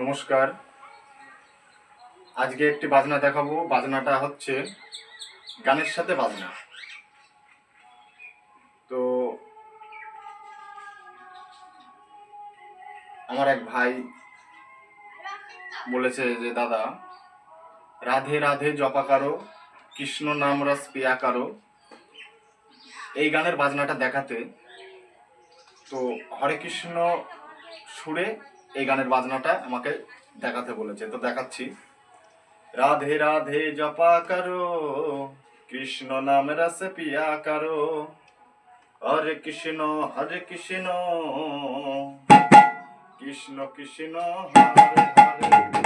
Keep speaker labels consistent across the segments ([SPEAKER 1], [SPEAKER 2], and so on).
[SPEAKER 1] নমস্কার আজকে একটি বাজনা দেখাবো বাজনাটা হচ্ছে গানের সাথে বাজনা তো আমার এক ভাই বলেছে যে দাদা রাধে রাধে জপা কারো কৃষ্ণ নাম রস পিয়া কারো এই গানের বাজনাটা দেখাতে তো হরে কৃষ্ণ সুরে এই গানের বাজনাটা আমাকে দেখাতে বলেছে তো দেখাচ্ছি রাধে রাধে জপা করো কৃষ্ণ নাম রস পিয়া করো হরে কৃষ্ণ হরে কৃষ্ণ কৃষ্ণ কৃষ্ণ হরে হরে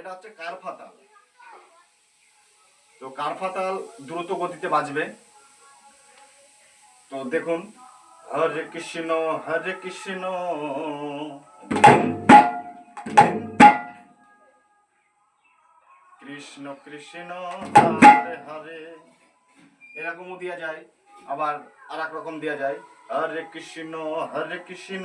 [SPEAKER 1] এটা হচ্ছে কারফাতাল তো কারফাতাল দ্রুত গতিতে বাজবে তো দেখুন হরে কৃষ্ণ হরে কৃষ্ণ কৃষ্ণ কৃষ্ণ হরে হরে এরকমও দেওয়া যায় আবার আর এক রকম দেওয়া যায় হরে কৃষ্ণ হরে কৃষ্ণ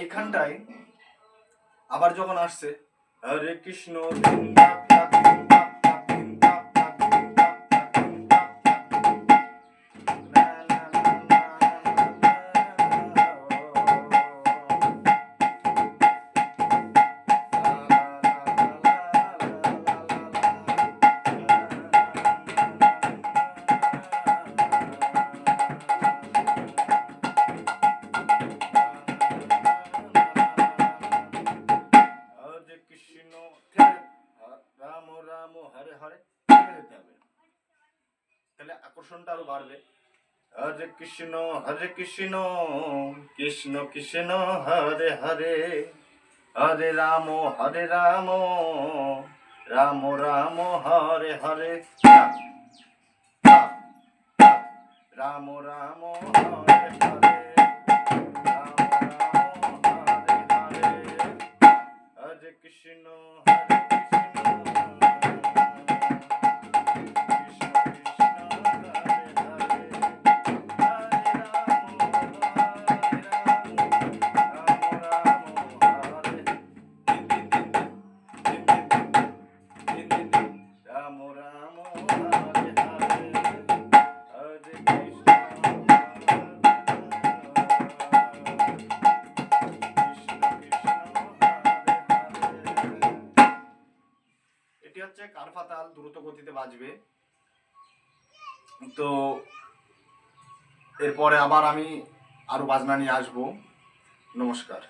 [SPEAKER 1] এইখানটায় আবার যখন আসছে হরে কৃষ্ণ হারে থেমে যেতে হবে তাহলে আকর্ষণটা আরো বাড়বে হরে কৃষ্ণ হরে কৃষ্ণ কৃষ্ণ কৃষ্ণ হরে হরে হরে রাম হরে রাম রাম রাম হরে হরে রাম রাম হরে হরে Krishna Hare কারফাতাল দ্রুত গতিতে বাজবে তো এরপরে আবার আমি আরও বাজনা নিয়ে আসবো নমস্কার